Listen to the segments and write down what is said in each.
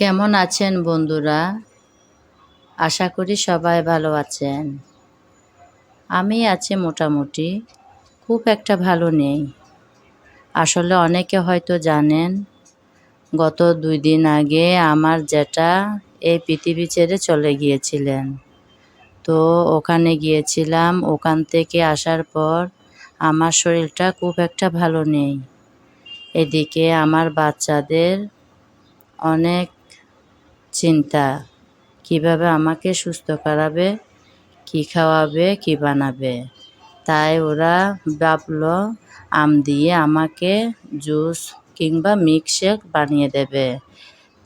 কেমন আছেন বন্ধুরা? আশা করি সবাই ভালো আছেন। আমি আছি মোটামুটি, খুব একটা ভালো নেই। আসলে অনেকে হয়তো জানেন, গত দুই দিন আগে আমার যেটা এই পৃথিবী ছেড়ে চলে গিয়েছিলেন। তো ওখানে গিয়েছিলাম, ওখান থেকে আসার পর আমার শরীরটা খুব একটা ভালো নেই। এদিকে আমার বাচ্চাদের অনেক চিন্তা, কীভাবে আমাকে সুস্থ করাবে, কি খাওয়াবে, কি বানাবে। তাই ওরা ভাবলো, আম দিয়ে আমাকে জুস কিংবা মিক্সশেক বানিয়ে দেবে।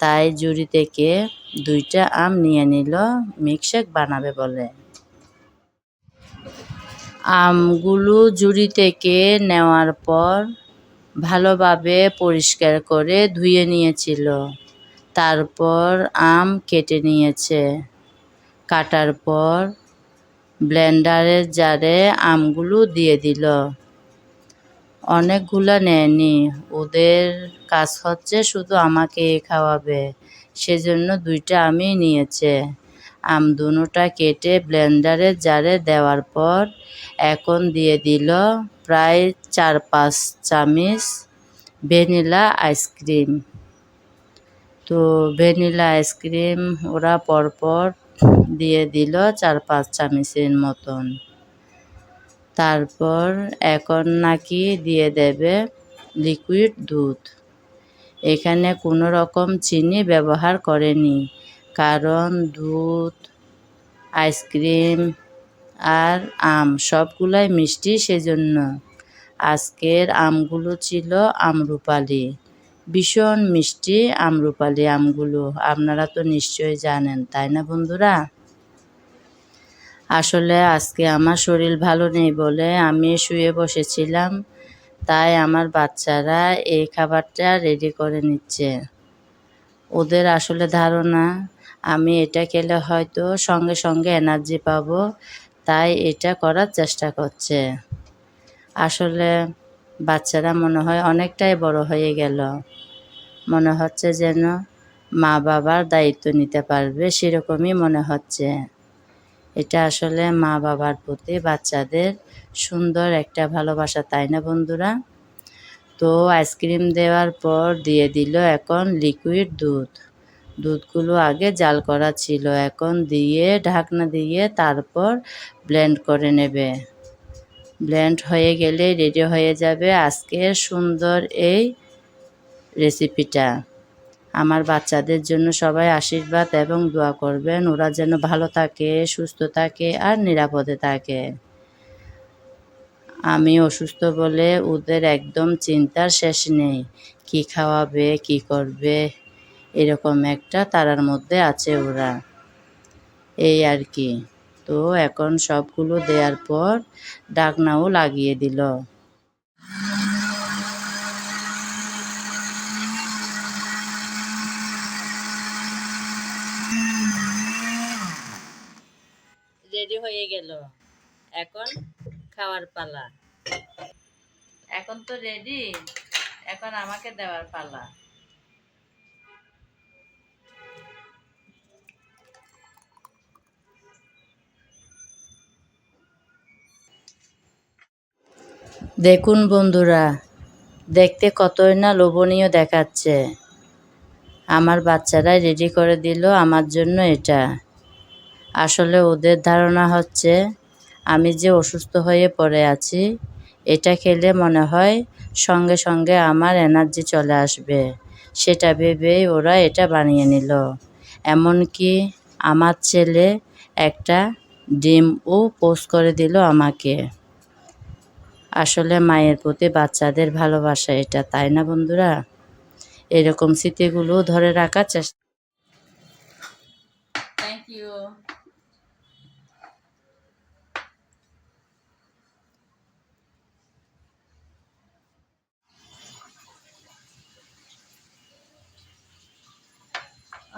তাই জুড়ি থেকে দুইটা আম নিয়ে নিল মিক্সশেক বানাবে বলে। আমগুলো জুড়ি থেকে নেওয়ার পর ভালোভাবে পরিষ্কার করে ধুয়ে নিয়েছিল। তারপর আম কেটে নিয়েছে। কাটার পর ব্লেন্ডারের জারে আমগুলো দিয়ে দিল। অনেকগুলো নেয়নি। ওদের কাজ হচ্ছে শুধু আমাকে খাওয়াবে। সেজন্য দুইটা আমি নিয়েছে। আম দুটা কেটে ব্লেন্ডারের জারে দেওয়ার পর এখন দিয়ে দিল প্রায় চার পাঁচ চামিচ ভ্যানিলা আইসক্রিম। তো ভ্যানিলা আইসক্রিম ওরা পরপর দিয়ে দিল চার পাঁচ চামচের মতন। তারপর এখন নাকি দিয়ে দেবে লিকুইড দুধ। এখানে কোনো রকম চিনি ব্যবহার করেনি, কারণ দুধ, আইসক্রিম আর আম সবগুলাই মিষ্টি সেজন্য। আজকের আমগুলো ছিল আমরুপালি। ভীষণ মিষ্টি আমরুপালি আমগুলো। আপনারা তো নিশ্চয়ই জানেন, তাই না বন্ধুরা? আসলে আজকে আমার শরীর ভালো নেই বলে আমি শুয়ে বসেছিলাম, তাই আমার বাচ্চারা এই খাবারটা রেডি করে নিচ্ছে। ওদের আসলে ধারণা, আমি এটা খেলে হয়তো সঙ্গে সঙ্গে এনার্জি পাবো, তাই এটা করার চেষ্টা করছে। আসলে বাচ্চারা মনে হয় অনেকটাই বড় হয়ে গেল। মনে হচ্ছে যেন মা বাবার দায়িত্ব নিতে পারবে, সেরকমই মনে হচ্ছে। এটা আসলে মা বাবার প্রতি বাচ্চাদের সুন্দর একটা ভালোবাসা, তাই না বন্ধুরা? তো আইসক্রিম দেওয়ার পর দিয়ে দিল এখন লিকুইড দুধ। দুধগুলো আগে জাল করা ছিল, এখন দিয়ে ঢাকনা দিয়ে তারপর ব্লেন্ড করে নেবে। ব্লেন্ড হয়ে গেলে রেডি হয়ে যাবে আজকের সুন্দর এই রেসিপিটা আমার বাচ্চাদের জন্য সবাই আশীর্বাদ এবং দোয়া করবেন, ওরা যেন ভালো থাকে, সুস্থ থাকে আর নিরাপদে থাকে। আমি অসুস্থ বলে ওদের একদম চিন্তার শেষ নেই, কি খাওয়াবে, কি করবে, এরকম একটা তারার মধ্যে আছে ওরা। এই আর কি। তো এখন সবগুলো দেওয়ার পর ডাকনাও লাগিয়ে দিল। রেডি হয়ে গেল। এখন খাওয়ার পালা। এখন তো রেডি, এখন আমাকে দেওয়ার পালা। দেখুন বন্ধুরা, দেখতে কতই না লোভনীয় দেখাচ্ছে। আমার বাচ্চারাই রেডি করে দিল আমার জন্য এটা। আসলে ওদের ধারণা হচ্ছে, আমি যে অসুস্থ হয়ে পড়ে আছি, এটা খেলে মনে হয় সঙ্গে সঙ্গে আমার এনার্জি চলে আসবে। সেটা ভেবেই ওরা এটা বানিয়ে নিল। এমনকি আমার ছেলে একটা ডিমও পোস্ট করে দিল আমাকে। আসলে মায়ের প্রতি বাচ্চাদের ভালোবাসা এটা, তাই না বন্ধুরা? এরকম স্মৃতিগুলো ধরে রাখার চেষ্টা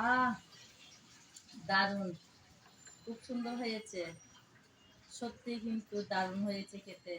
আহ, দারুণ। খুব সুন্দর হয়েছে। সত্যি কিন্তু দারুণ হয়েছে খেতে।